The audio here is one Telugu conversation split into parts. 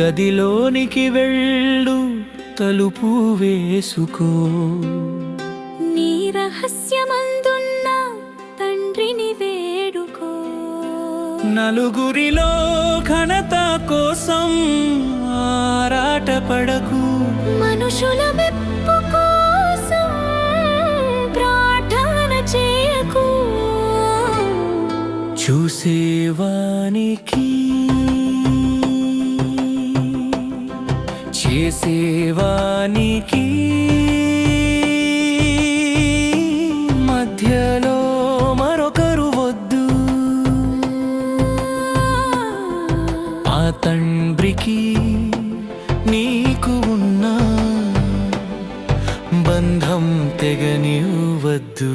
గదిలోనికి వెళ్ళు తలుపు వేసుకో. నీ రహస్యమందున్న తండ్రిని వేడుకో. నలుగురిలో ఘనత కోసం ఆరాటపడకు మనుషుల మెప్పు కోసం ప్రార్థన చేయకు. చూసేవానికి చేసేవానికి మధ్యలో మరొకరు వద్దు. ఆ తండ్రికి నీకు ఉన్న బంధం తెగనివ్వద్దు.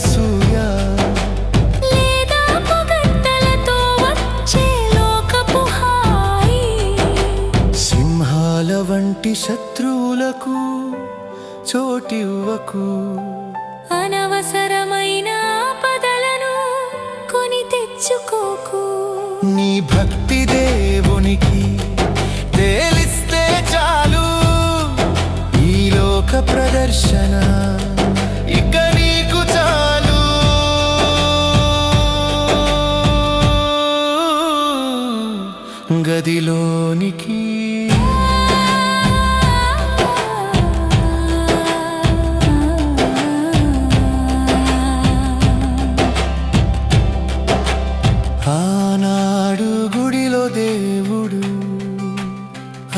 అసూయ లేదా పొగడ్తలతో వచ్చే లోకపు హాయి. సింహాల వంటి శత్రువులకు చోటివ్వకు. అనవసరమైన ఆపదలను కొని తెచ్చుకోకు. నీ భక్తి దేవునికి గుడిలో దేవుడు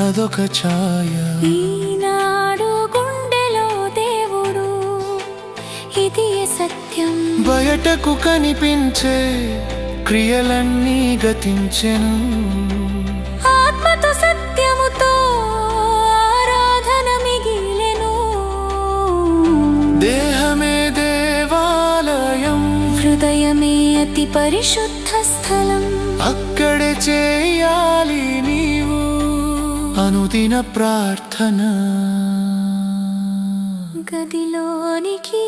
అదొక ఛాయ. ఈనాడు గుండెలో దేవుడు ఇది సత్యం. బయటకు కనిపించే క్రియలన్నీ గతించెను. ఆత్మతో సత్యముతో ఆరాధన మిగిలెను. దేహమే దేవాలయం. హృదయమే అతి పరిశుద్ధ స్థలం. అక్కడే చేయాలి నీవు. అనుదిన ప్రార్థన. గదిలోనికి